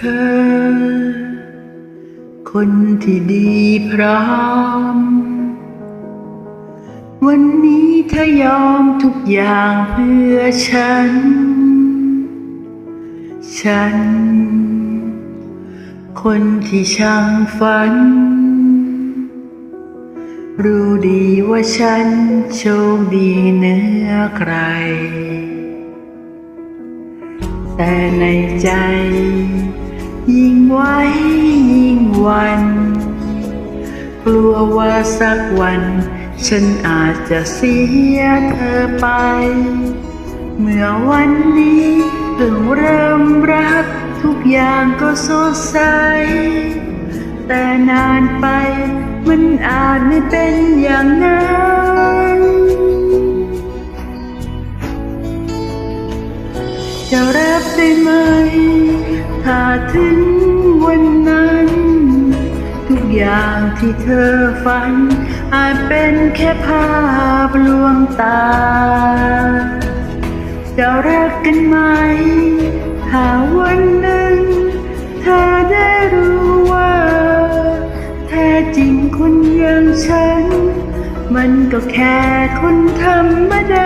เธอ คนที่ดีพร้อม วันนี้เธอยอมทุกอย่างเพื่อฉัน ฉัน คนที่ช่างฝัน รู้ดีว่าฉันโชคดีเหนือใคร แต่ในใจ ยิ่งไว้ยิ่งวัน กลัวว่าสักวัน ฉันอาจจะเสียเธอไป เมื่อวันนี้เพิ่งเริ่มรัก ทุกอย่างก็สดใส แต่นานไปมันอาจไม่เป็นอย่างนั้นจะรับได้ไหม ถ้าถึงวันนั้น ทุกอย่างที่เธอฝัน อาจเป็นแค่ภาพลวงตา จะรักกันไหม ถ้าวันหนึ่ง เธอได้รู้ว่า แท้จริงคนอย่างฉัน มันก็แค่คนธรรมดา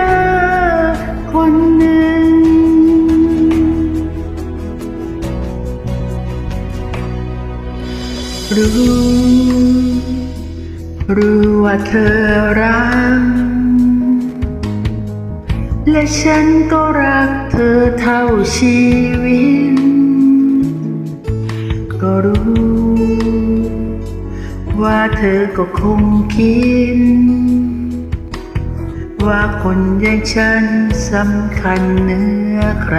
รู้ รู้ว่าเธอรัก และฉันก็รักเธอเท่าชีวิต ก็รู้ ว่าเธอก็คงคิด ว่าคนอย่างฉันสำคัญเหนือใคร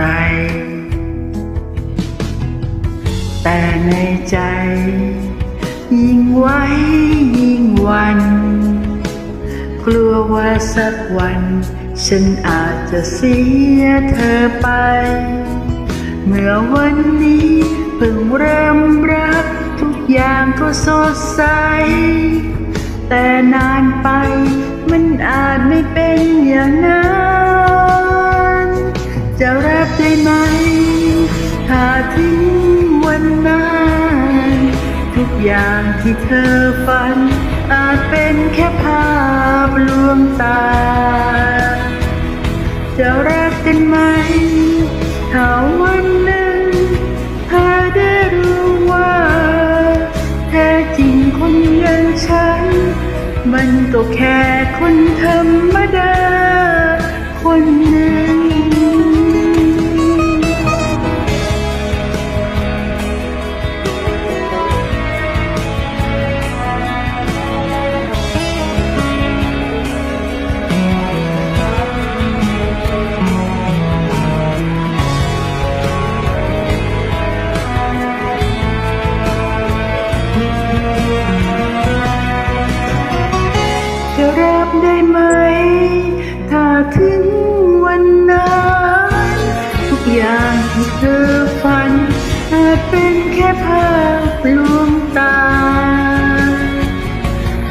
แต่ในใจ ยิ่งไว้ยิ่งวัน กลัวว่าสักวัน ฉันอาจจะเสียเธอไป เมื่อวันนี้เพิ่งเริ่มรัก ทุกอย่างก็สดใส แต่นานไปมันอาจไม่เป็นอย่างนั้น อย่างที่เธอฝัน อาจเป็นแค่ภาพลวงตา จะรักกันไหมถ้าวันหนึ่งเธอได้รู้ว่าแท้จริงคนอย่างฉัน มันก็แค่คนธรรมดา คนหนึ่ง ถ้าถึงวันนั้นทุกอย่างที่เธอฝันอาจเป็นแค่ภาพลวงตา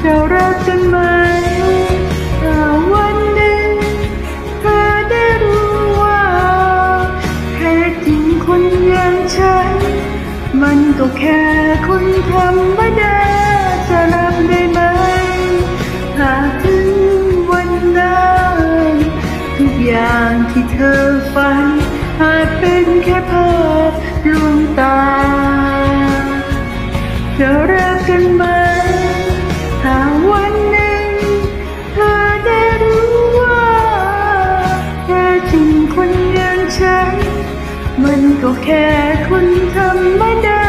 จะรักกันไหมถ้าวันหนึ่งเธอได้รู้ว่าแท้จริงคนอย่างฉัน มันก็แค่คนธรรมดาจะรับได้ไหมถ้าถึงวัน ฉัน มันก็แค่คนธรรมดา